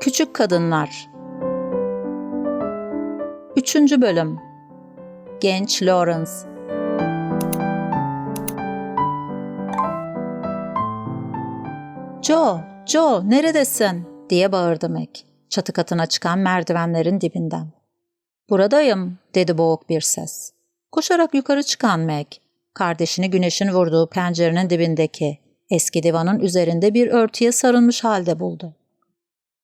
Küçük Kadınlar 3. Bölüm Genç Lawrence Joe, Joe neredesin? diye bağırdı Mac. Çatı katına çıkan merdivenlerin dibinden. Buradayım, dedi boğuk bir ses. Koşarak yukarı çıkan Mac, kardeşini güneşin vurduğu pencerenin dibindeki eski divanın üzerinde bir örtüye sarılmış halde buldu.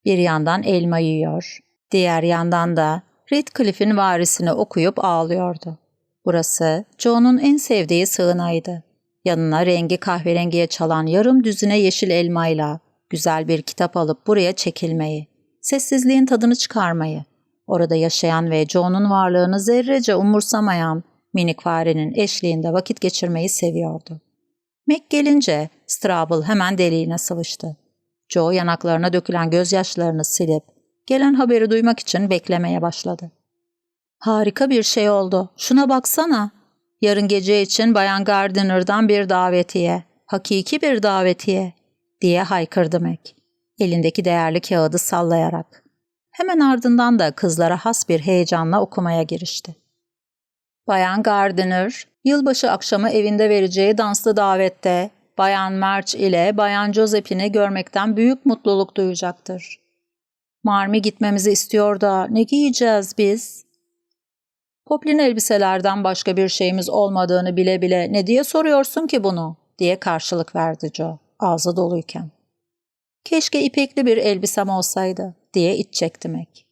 Bir yandan elma yiyor, diğer yandan da Redcliffe'in varisini okuyup ağlıyordu. Burası Joe'nun en sevdiği sığınaydı. Yanına rengi kahverengiye çalan yarım düzine yeşil elmayla güzel bir kitap alıp buraya çekilmeyi, sessizliğin tadını çıkarmayı, orada yaşayan ve Joe'nun varlığını zerrece umursamayan minik farenin eşliğinde vakit geçirmeyi seviyordu. Mac gelince Strabble hemen deliğine sıvıştı. Joe yanaklarına dökülen gözyaşlarını silip gelen haberi duymak için beklemeye başladı. Harika bir şey oldu. Şuna baksana. Yarın gece için Bayan Gardiner'dan bir davetiye. Hakiki bir davetiye diye haykırdı Mac. Elindeki değerli kağıdı sallayarak. Hemen ardından da kızlara has bir heyecanla okumaya girişti. Bayan Gardiner, yılbaşı akşamı evinde vereceği danslı davette Bayan March ile Bayan Josephine görmekten büyük mutluluk duyacaktır. Marmi gitmemizi istiyor da ne giyeceğiz biz? Poplin elbiselerden başka bir şeyimiz olmadığını bile bile ne diye soruyorsun ki bunu? diye karşılık verdi Joe, ağzı doluyken. Keşke ipekli bir elbisem olsaydı diye iç çektimek.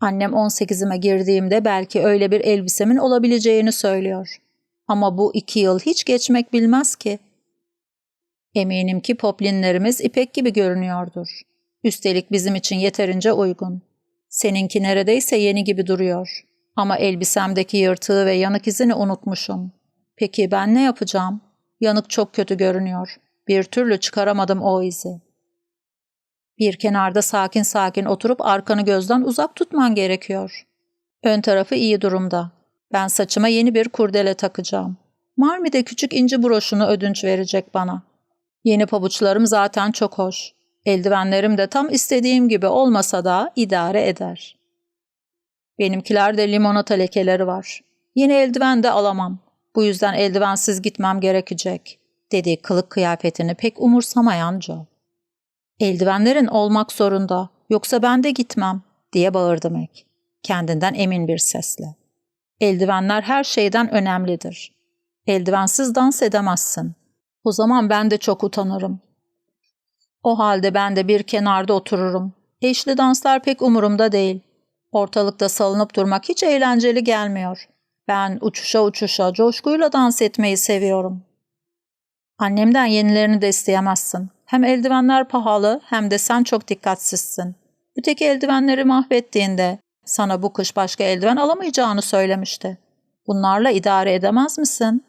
Annem 18'ime girdiğimde belki öyle bir elbisemin olabileceğini söylüyor. Ama bu iki yıl hiç geçmek bilmez ki. Eminim ki poplinlerimiz ipek gibi görünüyordur. Üstelik bizim için yeterince uygun. Seninki neredeyse yeni gibi duruyor. Ama elbisemdeki yırtığı ve yanık izini unutmuşum. Peki ben ne yapacağım? Yanık çok kötü görünüyor. Bir türlü çıkaramadım o izi. Bir kenarda sakin sakin oturup arkanı gözden uzak tutman gerekiyor. Ön tarafı iyi durumda. Ben saçıma yeni bir kurdele takacağım. Marmi de küçük inci broşunu ödünç verecek bana. Yeni pabuçlarım zaten çok hoş. Eldivenlerim de tam istediğim gibi olmasa da idare eder. Benimkilerde limonata lekeleri var. Yeni eldiven de alamam. Bu yüzden eldivensiz gitmem gerekecek, dedi kılık kıyafetini pek umursamayan Joe. Eldivenlerin olmak zorunda, yoksa ben de gitmem, diye bağırdı Mac, kendinden emin bir sesle. Eldivenler her şeyden önemlidir. Eldivensiz dans edemezsin. O zaman ben de çok utanırım. O halde ben de bir kenarda otururum. Eşli danslar pek umurumda değil. Ortalıkta salınıp durmak hiç eğlenceli gelmiyor. Ben uçuşa uçuşa coşkuyla dans etmeyi seviyorum. Annemden yenilerini de isteyemezsin. Hem eldivenler pahalı hem de sen çok dikkatsizsin. Öteki eldivenleri mahvettiğinde sana bu kış başka eldiven alamayacağını söylemişti. Bunlarla idare edemez misin?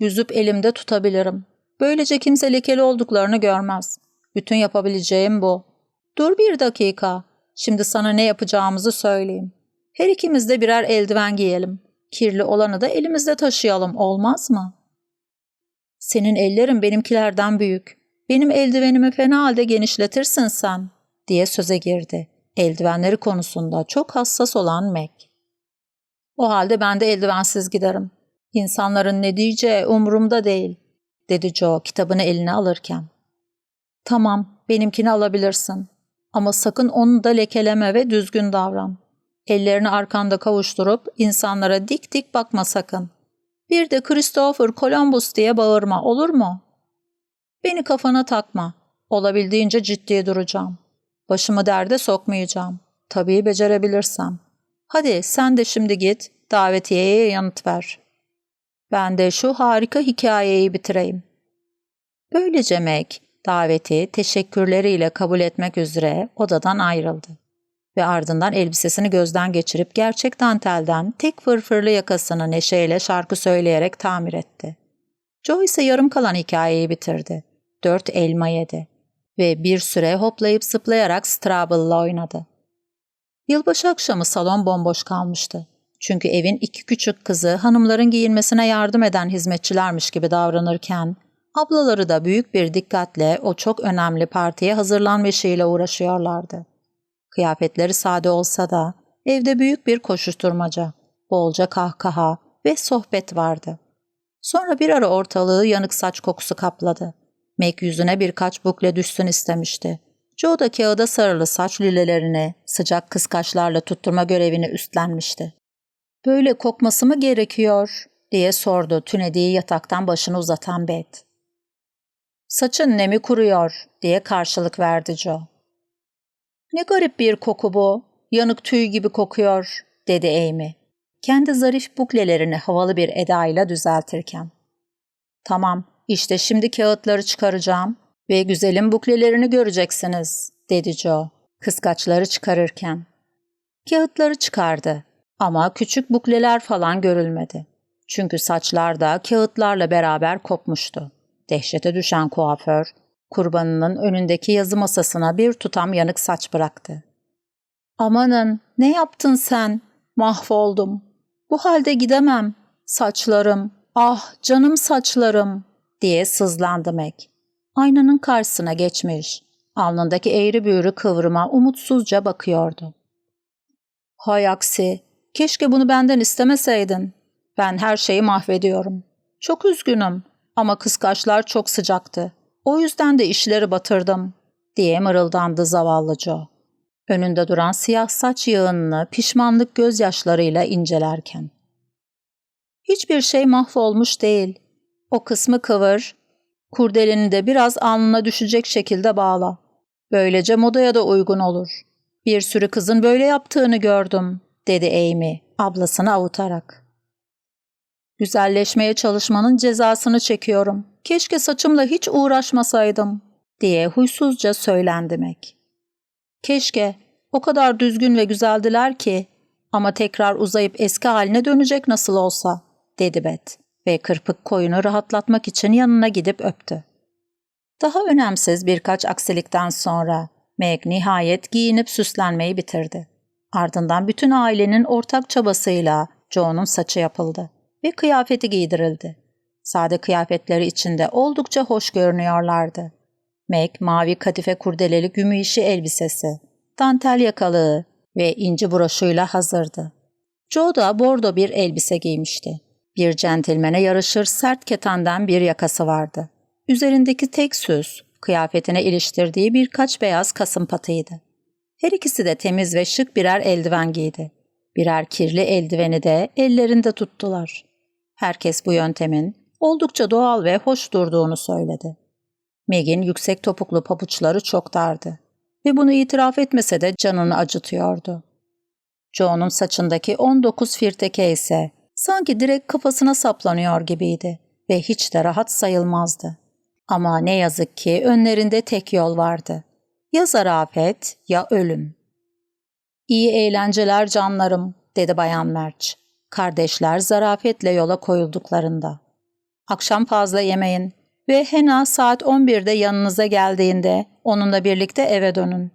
Yüzüp elimde tutabilirim. Böylece kimse lekeli olduklarını görmez. Bütün yapabileceğim bu. Dur bir dakika. Şimdi sana ne yapacağımızı söyleyeyim. Her ikimiz de birer eldiven giyelim. Kirli olanı da elimizde taşıyalım olmaz mı? Senin ellerin benimkilerden büyük. Benim eldivenimi fena halde genişletirsin sen, diye söze girdi. Eldivenleri konusunda çok hassas olan Mac. O halde ben de eldivensiz giderim. İnsanların ne diyeceği umurumda değil, dedi Joe kitabını eline alırken. Tamam, benimkini alabilirsin. Ama sakın onu da lekeleme ve düzgün davran. Ellerini arkanda kavuşturup insanlara dik dik bakma sakın. Bir de Christopher Columbus diye bağırma olur mu? Beni kafana takma. Olabildiğince ciddi duracağım. Başımı derde sokmayacağım. Tabii becerebilirsem. Hadi sen de şimdi git, davetiyeye yanıt ver. Ben de şu harika hikayeyi bitireyim. Böylece Meg, daveti teşekkürleriyle kabul etmek üzere odadan ayrıldı. Ve ardından elbisesini gözden geçirip gerçek dantelden tek fırfırlı yakasını neşeyle şarkı söyleyerek tamir etti. Joe ise yarım kalan hikayeyi bitirdi dört elma yedi ve bir süre hoplayıp zıplayarak Strabble'la oynadı. Yılbaşı akşamı salon bomboş kalmıştı. Çünkü evin iki küçük kızı hanımların giyinmesine yardım eden hizmetçilermiş gibi davranırken, ablaları da büyük bir dikkatle o çok önemli partiye hazırlanma işiyle uğraşıyorlardı. Kıyafetleri sade olsa da evde büyük bir koşuşturmaca, bolca kahkaha ve sohbet vardı. Sonra bir ara ortalığı yanık saç kokusu kapladı. Meg yüzüne birkaç bukle düşsün istemişti. Joe da kağıda sarılı saç lülelerini sıcak kıskaçlarla tutturma görevini üstlenmişti. Böyle kokması mı gerekiyor diye sordu tünediği yataktan başını uzatan Beth. Saçın nemi kuruyor diye karşılık verdi Joe. Ne garip bir koku bu. Yanık tüy gibi kokuyor dedi Amy. Kendi zarif buklelerini havalı bir edayla düzeltirken. Tamam, işte şimdi kağıtları çıkaracağım ve güzelim buklelerini göreceksiniz, dedi Joe, kıskaçları çıkarırken. Kağıtları çıkardı ama küçük bukleler falan görülmedi. Çünkü saçlar da kağıtlarla beraber kopmuştu. Dehşete düşen kuaför, kurbanının önündeki yazı masasına bir tutam yanık saç bıraktı. Amanın, ne yaptın sen? Mahvoldum. Bu halde gidemem. Saçlarım, ah canım saçlarım, diye sızlandı Meg. Aynanın karşısına geçmiş. Alnındaki eğri büğrü kıvrıma umutsuzca bakıyordu. Hay aksi, keşke bunu benden istemeseydin. Ben her şeyi mahvediyorum. Çok üzgünüm ama kıskaçlar çok sıcaktı. O yüzden de işleri batırdım, diye mırıldandı zavallı Joe. Önünde duran siyah saç yığınını pişmanlık gözyaşlarıyla incelerken. Hiçbir şey mahvolmuş değil. O kısmı kıvır, kurdeleni de biraz alnına düşecek şekilde bağla. Böylece modaya da uygun olur. Bir sürü kızın böyle yaptığını gördüm, dedi Amy, ablasını avutarak. Güzelleşmeye çalışmanın cezasını çekiyorum. Keşke saçımla hiç uğraşmasaydım, diye huysuzca söylendi Meg. Keşke, o kadar düzgün ve güzeldiler ki, ama tekrar uzayıp eski haline dönecek nasıl olsa, dedi Beth ve kırpık koyunu rahatlatmak için yanına gidip öptü. Daha önemsiz birkaç aksilikten sonra Meg nihayet giyinip süslenmeyi bitirdi. Ardından bütün ailenin ortak çabasıyla Joe'nun saçı yapıldı ve kıyafeti giydirildi. Sade kıyafetleri içinde oldukça hoş görünüyorlardı. Meg mavi kadife kurdeleli gümü işi elbisesi, dantel yakalığı ve inci broşuyla hazırdı. Joe da bordo bir elbise giymişti. Bir centilmene yarışır sert ketenden bir yakası vardı. Üzerindeki tek süs, kıyafetine iliştirdiği birkaç beyaz kasım patıydı. Her ikisi de temiz ve şık birer eldiven giydi. Birer kirli eldiveni de ellerinde tuttular. Herkes bu yöntemin oldukça doğal ve hoş durduğunu söyledi. Meg'in yüksek topuklu pabuçları çok dardı ve bunu itiraf etmese de canını acıtıyordu. Joe'nun saçındaki 19 firteke ise sanki direkt kafasına saplanıyor gibiydi ve hiç de rahat sayılmazdı. Ama ne yazık ki önlerinde tek yol vardı. Ya zarafet ya ölüm. İyi eğlenceler canlarım, dedi Bayan Merç. Kardeşler zarafetle yola koyulduklarında. Akşam fazla yemeyin ve Hena saat 11'de yanınıza geldiğinde onunla birlikte eve dönün.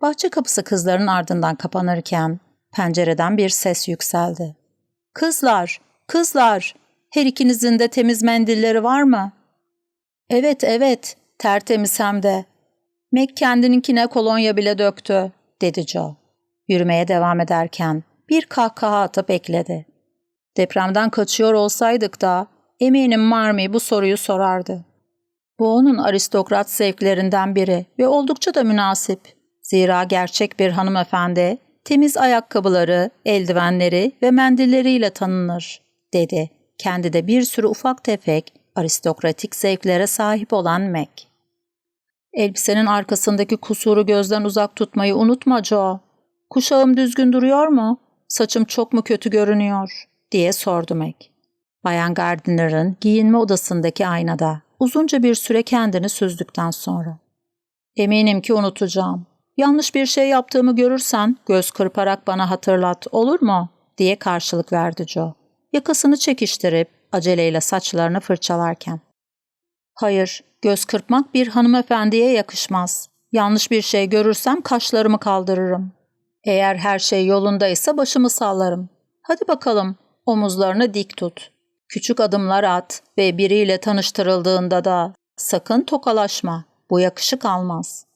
Bahçe kapısı kızların ardından kapanırken pencereden bir ses yükseldi. Kızlar, kızlar, her ikinizin de temiz mendilleri var mı? Evet, evet, tertemiz hem de. Meg kendininkine kolonya bile döktü, dedi Joe. Yürümeye devam ederken bir kahkaha atıp ekledi. Depremden kaçıyor olsaydık da eminim Marmy bu soruyu sorardı. Bu onun aristokrat zevklerinden biri ve oldukça da münasip. Zira gerçek bir hanımefendi temiz ayakkabıları, eldivenleri ve mendilleriyle tanınır, dedi. Kendi de bir sürü ufak tefek, aristokratik zevklere sahip olan Mac. Elbisenin arkasındaki kusuru gözden uzak tutmayı unutma Joe. Kuşağım düzgün duruyor mu? Saçım çok mu kötü görünüyor? diye sordu Mac. Bayan Gardiner'ın giyinme odasındaki aynada uzunca bir süre kendini süzdükten sonra. Eminim ki unutacağım. Yanlış bir şey yaptığımı görürsen göz kırparak bana hatırlat olur mu? diye karşılık verdi Joe. Yakasını çekiştirip aceleyle saçlarını fırçalarken. Hayır, göz kırpmak bir hanımefendiye yakışmaz. Yanlış bir şey görürsem kaşlarımı kaldırırım. Eğer her şey yolundaysa başımı sallarım. Hadi bakalım, omuzlarını dik tut. Küçük adımlar at ve biriyle tanıştırıldığında da sakın tokalaşma. Bu yakışık almaz.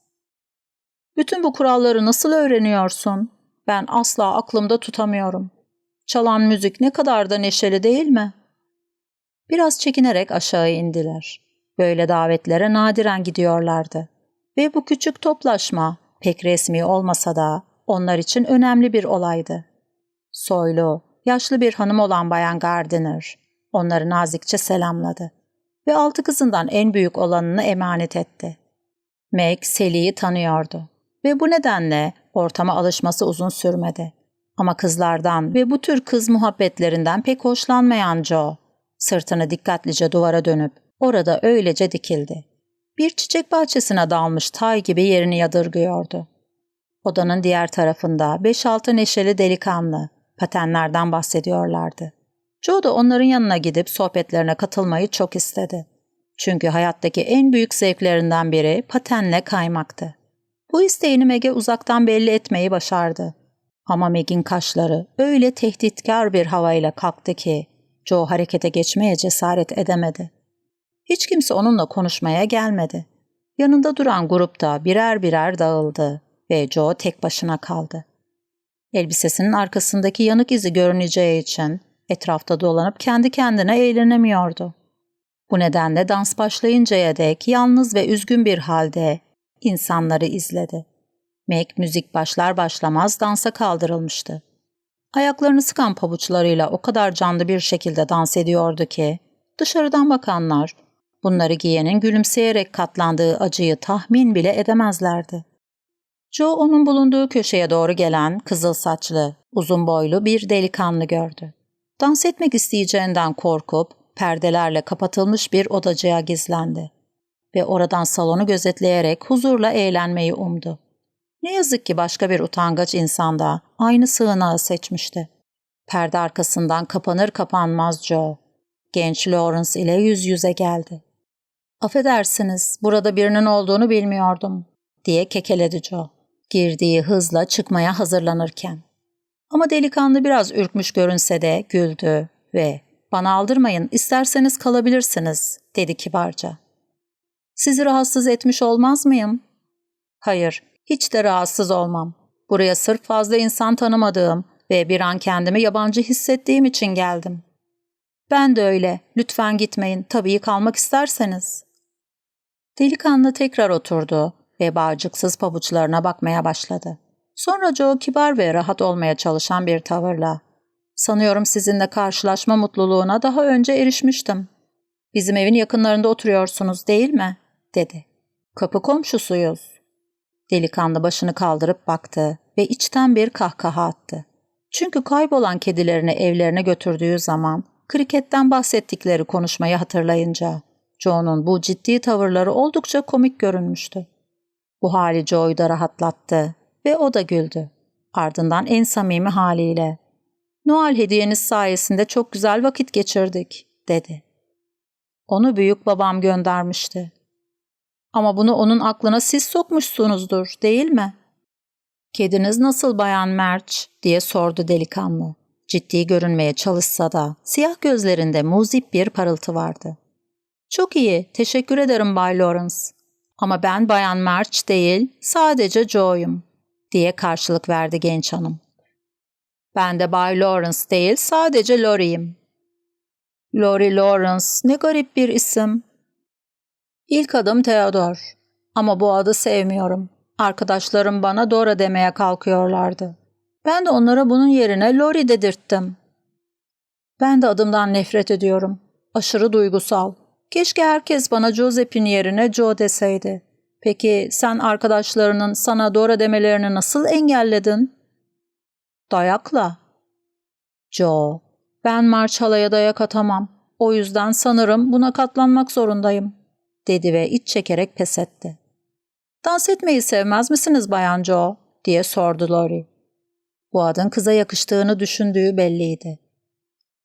Bütün bu kuralları nasıl öğreniyorsun? Ben asla aklımda tutamıyorum. Çalan müzik ne kadar da neşeli değil mi? Biraz çekinerek aşağı indiler. Böyle davetlere nadiren gidiyorlardı. Ve bu küçük toplaşma pek resmi olmasa da onlar için önemli bir olaydı. Soylu, yaşlı bir hanım olan Bayan Gardiner onları nazikçe selamladı ve altı kızından en büyük olanını emanet etti. Meg Sally'i tanıyordu ve bu nedenle ortama alışması uzun sürmedi. Ama kızlardan ve bu tür kız muhabbetlerinden pek hoşlanmayan Joe, sırtını dikkatlice duvara dönüp orada öylece dikildi. Bir çiçek bahçesine dalmış tay gibi yerini yadırgıyordu. Odanın diğer tarafında 5-6 neşeli delikanlı patenlerden bahsediyorlardı. Joe da onların yanına gidip sohbetlerine katılmayı çok istedi. Çünkü hayattaki en büyük zevklerinden biri patenle kaymaktı. Bu isteğini Meg'e uzaktan belli etmeyi başardı. Ama Meg'in kaşları öyle tehditkar bir havayla kalktı ki Joe harekete geçmeye cesaret edemedi. Hiç kimse onunla konuşmaya gelmedi. Yanında duran grupta birer birer dağıldı ve Joe tek başına kaldı. Elbisesinin arkasındaki yanık izi görüneceği için etrafta dolanıp kendi kendine eğlenemiyordu. Bu nedenle dans başlayıncaya dek yalnız ve üzgün bir halde insanları izledi. Meg müzik başlar başlamaz dansa kaldırılmıştı. Ayaklarını sıkan pabuçlarıyla o kadar canlı bir şekilde dans ediyordu ki dışarıdan bakanlar bunları giyenin gülümseyerek katlandığı acıyı tahmin bile edemezlerdi. Joe onun bulunduğu köşeye doğru gelen kızıl saçlı, uzun boylu bir delikanlı gördü. Dans etmek isteyeceğinden korkup perdelerle kapatılmış bir odacığa gizlendi ve oradan salonu gözetleyerek huzurla eğlenmeyi umdu. Ne yazık ki başka bir utangaç insan da aynı sığınağı seçmişti. Perde arkasından kapanır kapanmaz Joe, genç Lawrence ile yüz yüze geldi. Affedersiniz, burada birinin olduğunu bilmiyordum, diye kekeledi Joe, girdiği hızla çıkmaya hazırlanırken. Ama delikanlı biraz ürkmüş görünse de güldü ve ''Bana aldırmayın, isterseniz kalabilirsiniz.'' dedi kibarca. ''Sizi rahatsız etmiş olmaz mıyım?'' ''Hayır, hiç de rahatsız olmam. Buraya sırf fazla insan tanımadığım ve bir an kendimi yabancı hissettiğim için geldim.'' ''Ben de öyle. Lütfen gitmeyin. Tabii kalmak isterseniz.'' Delikanlı tekrar oturdu ve bağcıksız pabuçlarına bakmaya başladı. Sonra Joe kibar ve rahat olmaya çalışan bir tavırla ''Sanıyorum sizinle karşılaşma mutluluğuna daha önce erişmiştim. Bizim evin yakınlarında oturuyorsunuz değil mi?'' dedi. ''Kapı komşusuyuz.'' Delikanlı başını kaldırıp baktı ve içten bir kahkaha attı. Çünkü kaybolan kedilerini evlerine götürdüğü zaman kriketten bahsettikleri konuşmayı hatırlayınca Joe'nun bu ciddi tavırları oldukça komik görünmüştü. Bu hali Joe'yu da rahatlattı ve o da güldü. Ardından en samimi haliyle ''Noel hediyeniz sayesinde çok güzel vakit geçirdik.'' dedi. Onu büyük babam göndermişti. Ama bunu onun aklına siz sokmuşsunuzdur, değil mi? Kediniz nasıl bayan Merch diye sordu delikanlı. Ciddi görünmeye çalışsa da siyah gözlerinde muzip bir parıltı vardı. Çok iyi, teşekkür ederim Bay Lawrence. Ama ben bayan Merch değil, sadece Joe'yum diye karşılık verdi genç hanım. Ben de Bay Lawrence değil, sadece Lori'yim. Lori Lawrence, ne garip bir isim. İlk adım Theodore. Ama bu adı sevmiyorum. Arkadaşlarım bana Dora demeye kalkıyorlardı. Ben de onlara bunun yerine Lori dedirttim. Ben de adımdan nefret ediyorum. Aşırı duygusal. Keşke herkes bana Joseph'in yerine Joe deseydi. Peki sen arkadaşlarının sana Dora demelerini nasıl engelledin? Dayakla. Joe, ben Marçala'ya dayak atamam. O yüzden sanırım buna katlanmak zorundayım, dedi ve iç çekerek pes etti. Dans etmeyi sevmez misiniz Bayan Joe? diye sordu Lori. Bu adın kıza yakıştığını düşündüğü belliydi.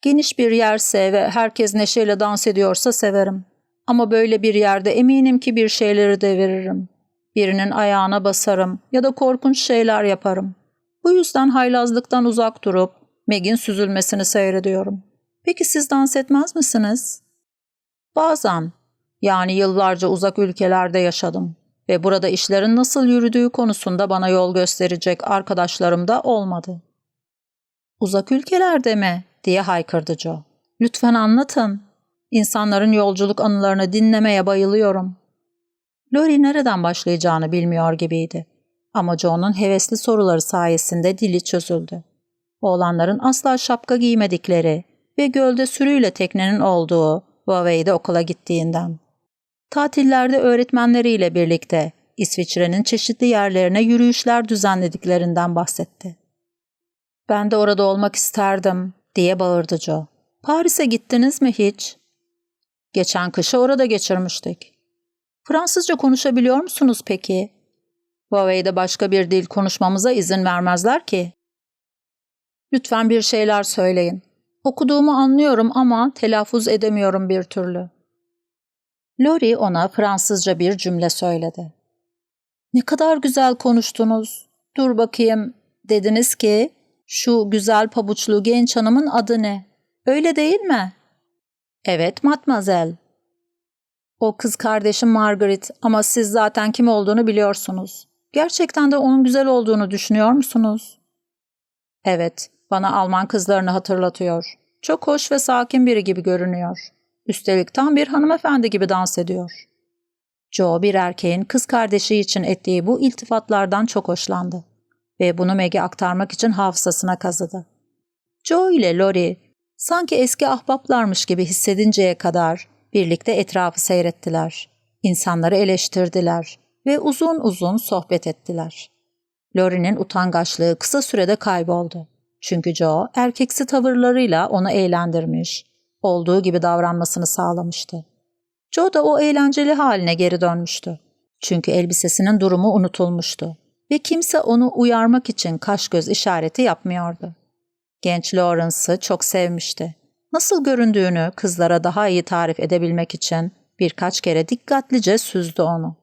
Geniş bir yerse ve herkes neşeyle dans ediyorsa severim. Ama böyle bir yerde eminim ki bir şeyleri deviririm. Birinin ayağına basarım ya da korkunç şeyler yaparım. Bu yüzden haylazlıktan uzak durup Meg'in süzülmesini seyrediyorum. Peki siz dans etmez misiniz? Bazen. Yani yıllarca uzak ülkelerde yaşadım. ve burada işlerin nasıl yürüdüğü konusunda bana yol gösterecek arkadaşlarım da olmadı. Uzak ülkelerde mi? Diye haykırdı Joe. Lütfen anlatın. İnsanların yolculuk anılarını dinlemeye bayılıyorum. Lori nereden başlayacağını bilmiyor gibiydi. Ama Joe'nun hevesli soruları sayesinde dili çözüldü. Oğlanların asla şapka giymedikleri ve gölde sürüyle teknenin olduğu Vavey'de okula gittiğinden. Tatillerde öğretmenleriyle birlikte İsviçre'nin çeşitli yerlerine yürüyüşler düzenlediklerinden bahsetti. Ben de orada olmak isterdim diye bağırdı Joe. Paris'e gittiniz mi hiç? Geçen kışı orada geçirmiştik. Fransızca konuşabiliyor musunuz peki? Huawei'de başka bir dil konuşmamıza izin vermezler ki. Lütfen bir şeyler söyleyin. Okuduğumu anlıyorum ama telaffuz edemiyorum bir türlü. Lori ona Fransızca bir cümle söyledi. Ne kadar güzel konuştunuz. Dur bakayım. Dediniz ki şu güzel pabuçlu genç hanımın adı ne? Öyle değil mi? Evet, matmazel. O kız kardeşim Margaret ama siz zaten kim olduğunu biliyorsunuz. Gerçekten de onun güzel olduğunu düşünüyor musunuz? Evet, bana Alman kızlarını hatırlatıyor. Çok hoş ve sakin biri gibi görünüyor. Üstelik tam bir hanımefendi gibi dans ediyor. Joe bir erkeğin kız kardeşi için ettiği bu iltifatlardan çok hoşlandı ve bunu Meg'e aktarmak için hafızasına kazıdı. Joe ile Lori sanki eski ahbaplarmış gibi hissedinceye kadar birlikte etrafı seyrettiler. İnsanları eleştirdiler ve uzun uzun sohbet ettiler. Lori'nin utangaçlığı kısa sürede kayboldu. Çünkü Joe erkeksi tavırlarıyla onu eğlendirmiş, olduğu gibi davranmasını sağlamıştı. Joe da o eğlenceli haline geri dönmüştü. Çünkü elbisesinin durumu unutulmuştu ve kimse onu uyarmak için kaş göz işareti yapmıyordu. Genç Lawrence'ı çok sevmişti. Nasıl göründüğünü kızlara daha iyi tarif edebilmek için birkaç kere dikkatlice süzdü onu.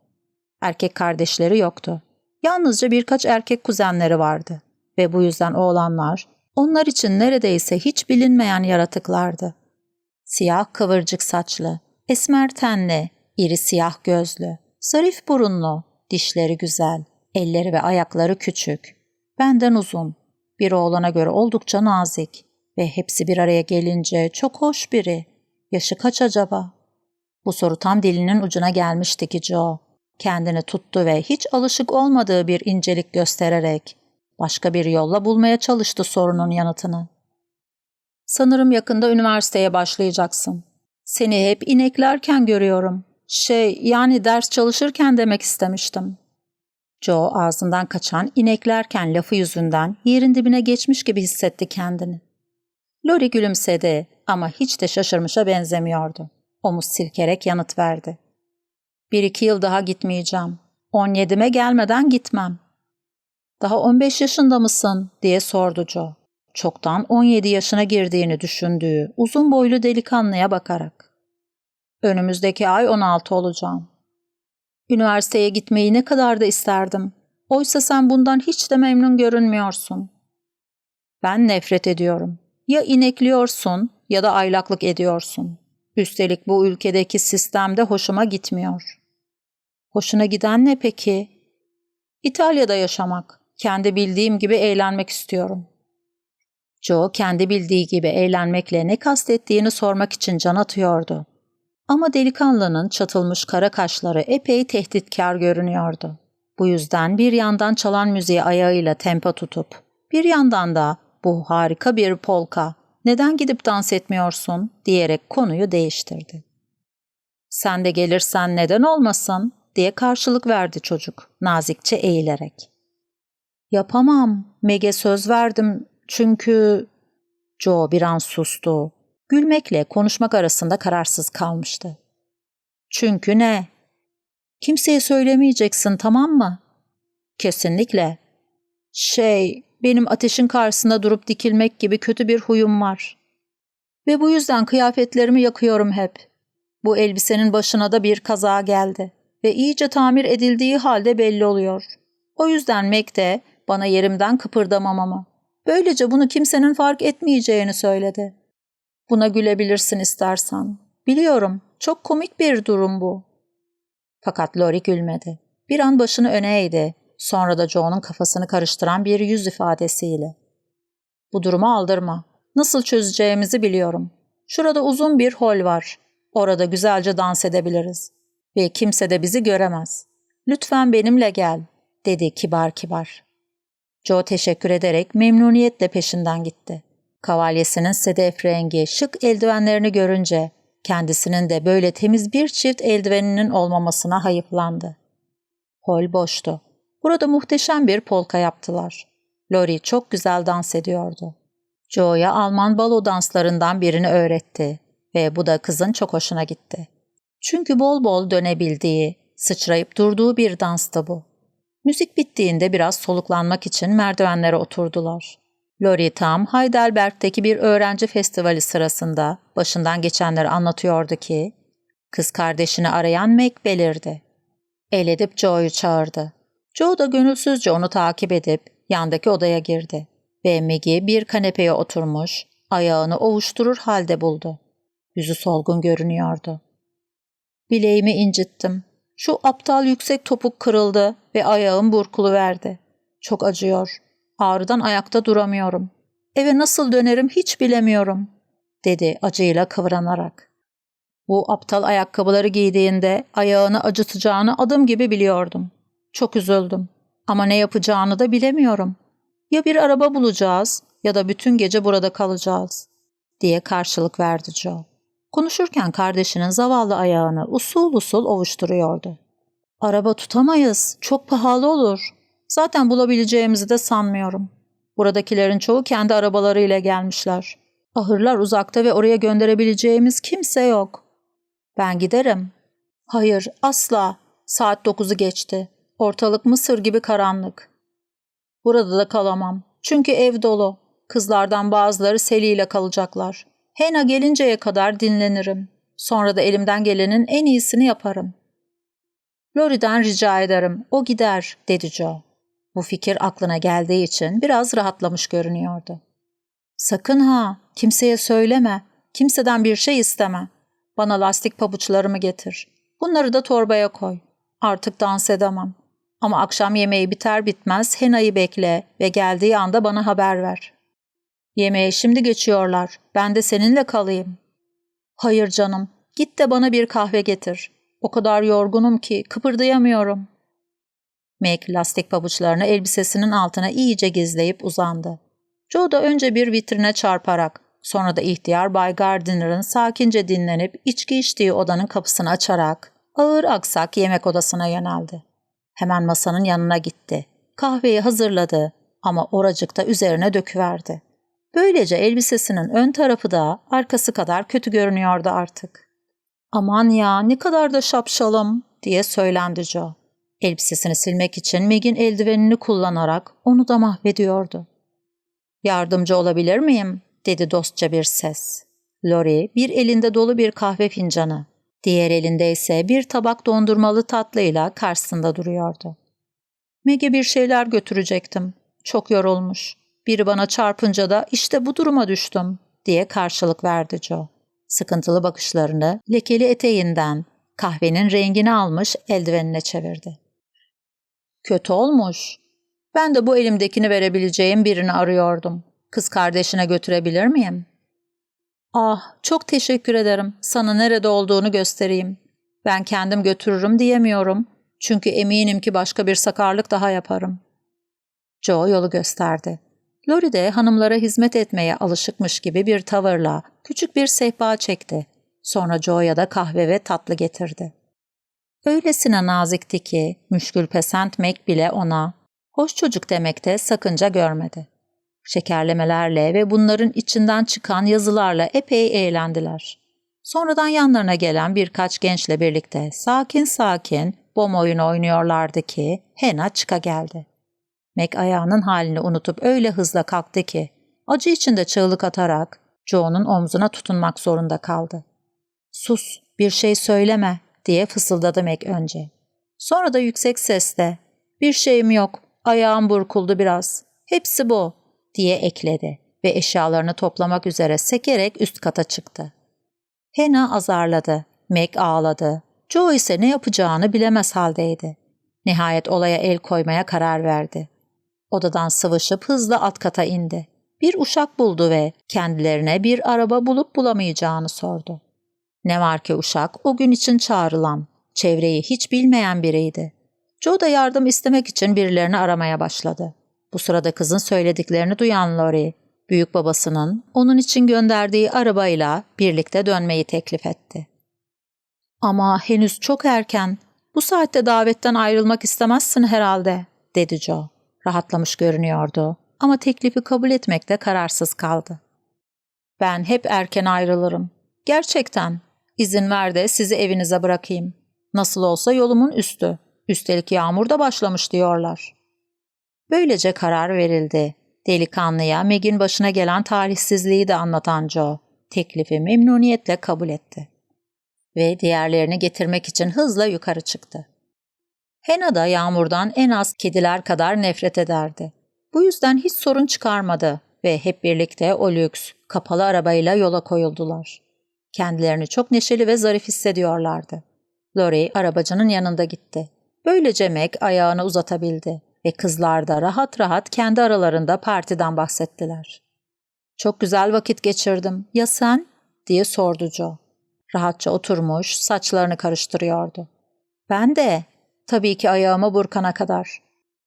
Erkek kardeşleri yoktu. Yalnızca birkaç erkek kuzenleri vardı ve bu yüzden oğlanlar onlar için neredeyse hiç bilinmeyen yaratıklardı. Siyah kıvırcık saçlı, esmer tenli, iri siyah gözlü, zarif burunlu, dişleri güzel, elleri ve ayakları küçük, benden uzun, bir oğlana göre oldukça nazik ve hepsi bir araya gelince çok hoş biri. Yaşı kaç acaba? Bu soru tam dilinin ucuna gelmişti ki Joe. Kendini tuttu ve hiç alışık olmadığı bir incelik göstererek başka bir yolla bulmaya çalıştı sorunun yanıtını. Sanırım yakında üniversiteye başlayacaksın. Seni hep ineklerken görüyorum. Şey, yani ders çalışırken demek istemiştim. Joe ağzından kaçan ineklerken lafı yüzünden yerin dibine geçmiş gibi hissetti kendini. Lori gülümsedi ama hiç de şaşırmışa benzemiyordu. Omuz silkerek yanıt verdi. Bir iki yıl daha gitmeyeceğim. On yedime gelmeden gitmem. Daha on beş yaşında mısın diye sordu Joe. Çoktan on yedi yaşına girdiğini düşündüğü uzun boylu delikanlıya bakarak. Önümüzdeki ay on altı olacağım. Üniversiteye gitmeyi ne kadar da isterdim. Oysa sen bundan hiç de memnun görünmüyorsun. Ben nefret ediyorum. Ya inekliyorsun ya da aylaklık ediyorsun. Üstelik bu ülkedeki sistemde hoşuma gitmiyor. Hoşuna giden ne peki? İtalya'da yaşamak. Kendi bildiğim gibi eğlenmek istiyorum. Joe kendi bildiği gibi eğlenmekle ne kastettiğini sormak için can atıyordu. Ama delikanlının çatılmış kara kaşları epey tehditkar görünüyordu. Bu yüzden bir yandan çalan müziği ayağıyla tempo tutup, bir yandan da bu harika bir polka, neden gidip dans etmiyorsun diyerek konuyu değiştirdi. Sen de gelirsen neden olmasın diye karşılık verdi çocuk nazikçe eğilerek. Yapamam, Meg'e söz verdim çünkü... Joe bir an sustu. Gülmekle konuşmak arasında kararsız kalmıştı. Çünkü ne? Kimseye söylemeyeceksin tamam mı? Kesinlikle. Şey, benim ateşin karşısında durup dikilmek gibi kötü bir huyum var. Ve bu yüzden kıyafetlerimi yakıyorum hep. Bu elbisenin başına da bir kaza geldi ve iyice tamir edildiği halde belli oluyor. O yüzden Meg de bana yerimden kıpırdamamamı, böylece bunu kimsenin fark etmeyeceğini söyledi. Buna gülebilirsin istersen. Biliyorum, çok komik bir durum bu. Fakat Lori gülmedi. Bir an başını öne eğdi. Sonra da Joe'nun kafasını karıştıran bir yüz ifadesiyle. Bu durumu aldırma. Nasıl çözeceğimizi biliyorum. Şurada uzun bir hol var. Orada güzelce dans edebiliriz. Ve kimse de bizi göremez. Lütfen benimle gel, dedi kibar kibar. Joe teşekkür ederek memnuniyetle peşinden gitti. Kavalyesinin sedef rengi, şık eldivenlerini görünce kendisinin de böyle temiz bir çift eldiveninin olmamasına hayıflandı. Hol boştu. Burada muhteşem bir polka yaptılar. Lori çok güzel dans ediyordu. Joe'ya Alman balo danslarından birini öğretti ve bu da kızın çok hoşuna gitti. Çünkü bol bol dönebildiği, sıçrayıp durduğu bir danstı bu. Müzik bittiğinde biraz soluklanmak için merdivenlere oturdular. Lori tam Heidelberg'deki bir öğrenci festivali sırasında başından geçenleri anlatıyordu ki, kız kardeşini arayan Meg belirdi. El edip Joe'yu çağırdı. Joe da gönülsüzce onu takip edip yandaki odaya girdi ve Meg'i bir kanepeye oturmuş, ayağını ovuşturur halde buldu. Yüzü solgun görünüyordu. Bileğimi incittim. Şu aptal yüksek topuk kırıldı ve ayağım burkulu verdi. Çok acıyor. Ağrıdan ayakta duramıyorum. Eve nasıl dönerim hiç bilemiyorum, dedi acıyla kıvranarak. Bu aptal ayakkabıları giydiğinde ayağını acıtacağını adım gibi biliyordum. Çok üzüldüm ama ne yapacağını da bilemiyorum. Ya bir araba bulacağız ya da bütün gece burada kalacağız, diye karşılık verdi Joe. Konuşurken kardeşinin zavallı ayağını usul usul ovuşturuyordu. Araba tutamayız, çok pahalı olur. Zaten bulabileceğimizi de sanmıyorum. Buradakilerin çoğu kendi arabalarıyla gelmişler. Ahırlar uzakta ve oraya gönderebileceğimiz kimse yok. Ben giderim. Hayır, asla. Saat dokuzu geçti. Ortalık Mısır gibi karanlık. Burada da kalamam. Çünkü ev dolu. Kızlardan bazıları Seli ile kalacaklar. Hena gelinceye kadar dinlenirim. Sonra da elimden gelenin en iyisini yaparım. Lori'den rica ederim. O gider, dedi Joe. Bu fikir aklına geldiği için biraz rahatlamış görünüyordu. Sakın ha, kimseye söyleme. Kimseden bir şey isteme. Bana lastik pabuçlarımı getir. Bunları da torbaya koy. Artık dans edemem. Ama akşam yemeği biter bitmez Hena'yı bekle ve geldiği anda bana haber ver. Yemeğe şimdi geçiyorlar. Ben de seninle kalayım. Hayır canım. Git de bana bir kahve getir. O kadar yorgunum ki kıpırdayamıyorum. Meg lastik pabuçlarını elbisesinin altına iyice gizleyip uzandı. Joe da önce bir vitrine çarparak, sonra da ihtiyar Bay Gardiner'ın sakince dinlenip içki içtiği odanın kapısını açarak ağır aksak yemek odasına yöneldi. Hemen masanın yanına gitti. Kahveyi hazırladı ama oracıkta üzerine döküverdi. Böylece elbisesinin ön tarafı da arkası kadar kötü görünüyordu artık. Aman ya ne kadar da şapşalım diye söylendi Joe. Elbisesini silmek için Meg'in eldivenini kullanarak onu da mahvediyordu. Yardımcı olabilir miyim? dedi dostça bir ses. Lori bir elinde dolu bir kahve fincanı, diğer elinde ise bir tabak dondurmalı tatlıyla karşısında duruyordu. Meg'e bir şeyler götürecektim. Çok yorulmuş. Biri bana çarpınca da işte bu duruma düştüm diye karşılık verdi Joe. Sıkıntılı bakışlarını lekeli eteğinden kahvenin rengini almış eldivenine çevirdi. Kötü olmuş. Ben de bu elimdekini verebileceğim birini arıyordum. Kız kardeşine götürebilir miyim? Ah, çok teşekkür ederim. Sana nerede olduğunu göstereyim. Ben kendim götürürüm diyemiyorum. Çünkü eminim ki başka bir sakarlık daha yaparım. Joe yolu gösterdi. Lori de hanımlara hizmet etmeye alışıkmış gibi bir tavırla küçük bir sehpa çekti. Sonra Joe'ya da kahve ve tatlı getirdi. Öylesine nazikti ki müşkül pesent Meg bile ona hoş çocuk demekte sakınca görmedi. Şekerlemelerle ve bunların içinden çıkan yazılarla epey eğlendiler. Sonradan yanlarına gelen birkaç gençle birlikte sakin sakin bom oyunu oynuyorlardı ki Hena çıka geldi. Meg ayağının halini unutup öyle hızla kalktı ki acı içinde çığlık atarak Joe'nun omzuna tutunmak zorunda kaldı. ''Sus, bir şey söyleme.'' Diye fısıldadı Meg önce. Sonra da yüksek sesle ''Bir şeyim yok, ayağım burkuldu biraz. Hepsi bu.'' diye ekledi ve eşyalarını toplamak üzere sekerek üst kata çıktı. Hena azarladı, Meg ağladı. Joe ise ne yapacağını bilemez haldeydi. Nihayet olaya el koymaya karar verdi. Odadan sıvışıp hızla alt kata indi. Bir uşak buldu ve kendilerine bir araba bulup bulamayacağını sordu. Ne var ki uşak o gün için çağrılan, çevreyi hiç bilmeyen biriydi. Joe da yardım istemek için birilerini aramaya başladı. Bu sırada kızın söylediklerini duyan Lori, büyük babasının onun için gönderdiği arabayla birlikte dönmeyi teklif etti. Ama henüz çok erken, bu saatte davetten ayrılmak istemezsin herhalde, dedi Joe. Rahatlamış görünüyordu ama teklifi kabul etmekte kararsız kaldı. Ben hep erken ayrılırım. Gerçekten. İzin ver de sizi evinize bırakayım. Nasıl olsa yolumun üstü. Üstelik yağmur da başlamış diyorlar. Böylece karar verildi. Delikanlıya Meg'in başına gelen talihsizliği de anlatan Joe, teklifi memnuniyetle kabul etti. Ve diğerlerini getirmek için hızla yukarı çıktı. Hena da yağmurdan en az kediler kadar nefret ederdi. Bu yüzden hiç sorun çıkarmadı ve hep birlikte o lüks, kapalı arabayla yola koyuldular. Kendilerini çok neşeli ve zarif hissediyorlardı. Lori arabacının yanında gitti. Böylece Meg ayağını uzatabildi ve kızlar da rahat rahat kendi aralarında partiden bahsettiler. Çok güzel vakit geçirdim. Ya sen? diye sordu Joe. Rahatça oturmuş, saçlarını karıştırıyordu. Ben de. Tabii ki ayağıma burkana kadar.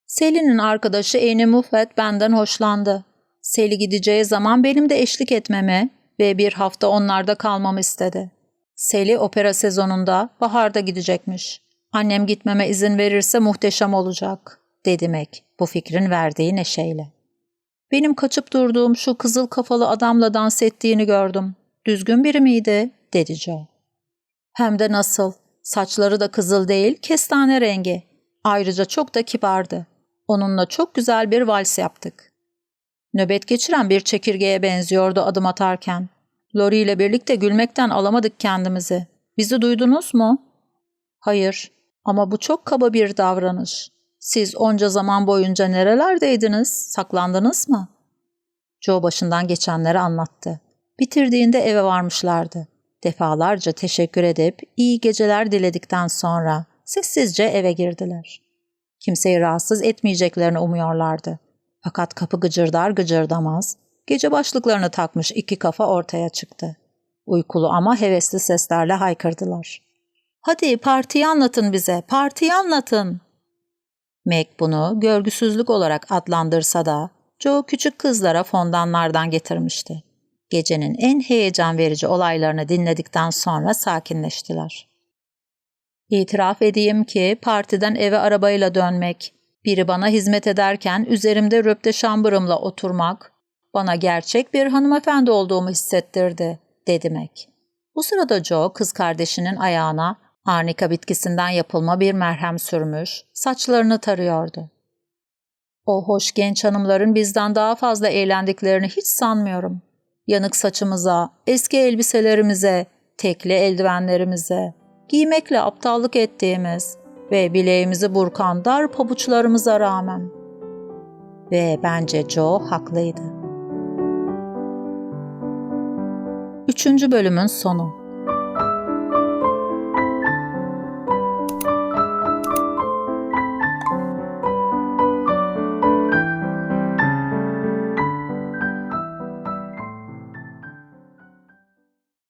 Sally'nin arkadaşı Annie Muffet benden hoşlandı. Sally gideceği zaman benim de eşlik etmemi ve bir hafta onlarda kalmamı istedi. Sally opera sezonunda baharda gidecekmiş. Annem gitmeme izin verirse muhteşem olacak, dedi Meg bu fikrin verdiği neşeyle. Benim kaçıp durduğum şu kızıl kafalı adamla dans ettiğini gördüm. Düzgün biri miydi? dedi Joe. Hem de nasıl. Saçları da kızıl değil, kestane rengi. Ayrıca çok da kibardı. Onunla çok güzel bir vals yaptık. Nöbet geçiren bir çekirgeye benziyordu adım atarken. Lori ile birlikte gülmekten alamadık kendimizi. Bizi duydunuz mu? Hayır ama bu çok kaba bir davranış. Siz onca zaman boyunca nerelerdeydiniz? Saklandınız mı? Joe başından geçenleri anlattı. Bitirdiğinde eve varmışlardı. Defalarca teşekkür edip iyi geceler diledikten sonra sessizce eve girdiler. Kimseyi rahatsız etmeyeceklerini umuyorlardı. Fakat kapı gıcırdar gıcırdamaz, gece başlıklarını takmış iki kafa ortaya çıktı. Uykulu ama hevesli seslerle haykırdılar. Hadi partiyi anlatın bize, partiyi anlatın. Meg bunu görgüsüzlük olarak adlandırsa da Joe küçük kızlara fondanlardan getirmişti. Gecenin en heyecan verici olaylarını dinledikten sonra sakinleştiler. İtiraf edeyim ki partiden eve arabayla dönmek, biri bana hizmet ederken üzerimde röpte şambırımla oturmak, bana gerçek bir hanımefendi olduğumu hissettirdi, dedi Meg. Bu sırada Joe kız kardeşinin ayağına arnika bitkisinden yapılma bir merhem sürmüş, saçlarını tarıyordu. O hoş genç hanımların bizden daha fazla eğlendiklerini hiç sanmıyorum. Yanık saçımıza, eski elbiselerimize, tekli eldivenlerimize, giymekle aptallık ettiğimiz ve bileğimizi burkan dar pabuçlarımıza rağmen. Ve bence Joe haklıydı. Üçüncü bölümün sonu